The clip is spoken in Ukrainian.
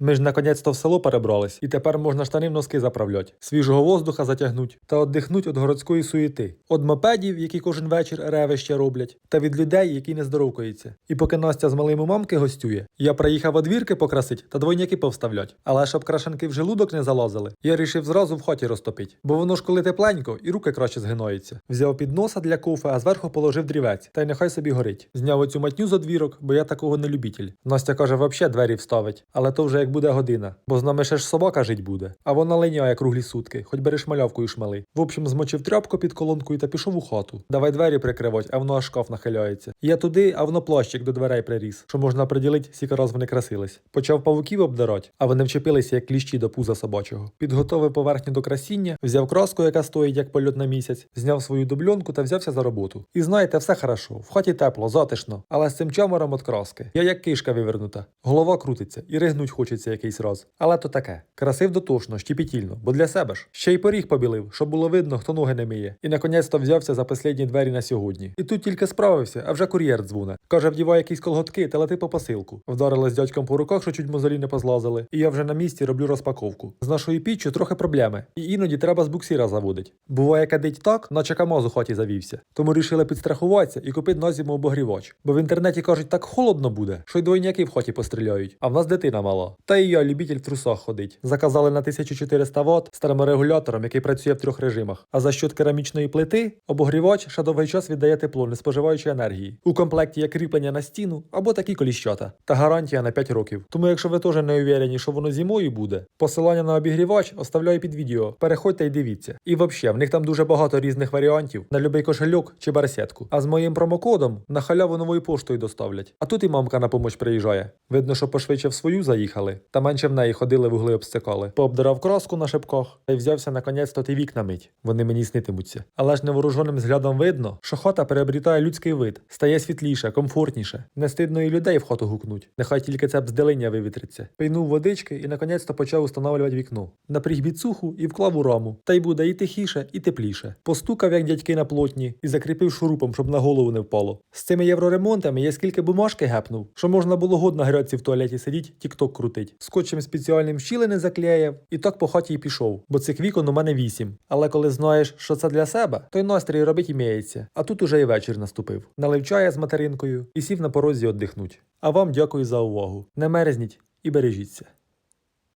Ми ж наконець-то в село перебрались, і тепер можна штани в носки заправлять, свіжого воздуха затягнуть та оддихнуть від городської суєти, від мопедів, які кожен вечір ревище роблять, та від людей, які не здоровкаються. І поки Настя з малим у мамки гостює, я приїхав одвірки покрасить та двойняки повставлять. Але щоб крашенки в желудок не залазили, я рішив зразу в хаті розтопить, бо воно ж коли тепленько, і руки краще згинаються. Взяв підноса для кофе, а зверху положив дрівець, та й нехай собі горить. Зняв оцю матню з одвірок, бо я такого не любитель. Настя каже, вообще двері вставить, але то вже як буде година, бо з нами ще ж собака жить буде. А вона линяє круглі сутки, хоч бери шмалявкою шмали. В общем, змочив тряпку під колонкою та пішов у хату. Давай двері прикривать, а воно аж шкаф нахиляється. Я туди, а воно плащик до дверей приріс, що можна приділити, скільки раз вони красились. Почав павуків обдирать, а вони вчепилися як кліщі до пуза собачого. Підготовив поверхню до красіння, взяв краску, яка стоїть як польот на місяць, зняв свою дубльонку та взявся за роботу. І знаєте, все хорошо, в хаті тепло, затишно, але з цим чамором от краски. Я як кишка вивернута. Голова крутиться і ригнуть хочеться якийсь раз. Але то таке. Красив дотошно, щепетільно, бо для себе ж. Ще й поріг побілив, щоб було видно, хто ноги не миє. І наконець-то взявся за последні двері на сьогодні. І тут тільки справився, а вже кур'єр дзвоне. Каже, вдівай якісь колготки та лети по посилку. Вдарили з дядьком по руках, що чуть мозолі не позлазили. І я вже на місці роблю розпаковку. З нашою піччю трохи проблеми. І іноді треба з буксіра заводить. Буває кадить так, наче камаз у хаті завівся. Тому рішили підстрахуватися і купити на зиму обогрівач. Бо в інтернеті кажуть, так холодно буде, що й двойняки в хаті постріляють. А в нас дитина мала. Та і я любитель в трусах ходить. Заказали на 1400 Вт з терморегулятором, який працює в трьох режимах. А за счет керамічної плити обогрівач ще довгий час віддає тепло, не споживаючи енергії. У комплекті є кріплення на стіну або такі коліщата. Та гарантія на 5 років. Тому, якщо ви теж не уверені, що воно зимою буде, посилання на обігрівач оставляю під відео. Переходьте і дивіться. І взагалі, в них там дуже багато різних варіантів на любий кошельок чи барсетку. А з моїм промокодом на халяву новою поштою доставлять. А тут і мамка на помощь приїжджає. Видно, що пошвидше в свою заїхали, та менше в неї ходили вугли обстикали. Пообдирав краску на шипках та й взявся наконець-то ті вікна мить. Вони мені снитимуться. Але ж невооруженим взглядом видно, що хата переобрітає людський вид, стає світліше, комфортніше. Не стидно і людей в хату гукнуть. Нехай тільки це бздилиння вивітриться. Пийнув водички і наконець-то почав установлювати вікно. Напріг біцуху і вклав у раму. Та й буде і тихіше, і тепліше. Постукав, як дядьки на плотні, і закріпив шурупом, щоб на голову не впало. З цими євроремонтами я скільки бумажки гепнув, що можна було год на грядці в туалеті сидіть, тік-ток крутить. Скотчем спеціальним щілини заклеїв, і так по хаті й пішов, бо цих вікон у мене вісім. Але коли знаєш, що це для себе, то й настрій робить імеється. А тут уже і вечір наступив. Налив чая з материнкою і сів на порозі віддихнуть. А вам дякую за увагу. Не мерзніть і бережіться.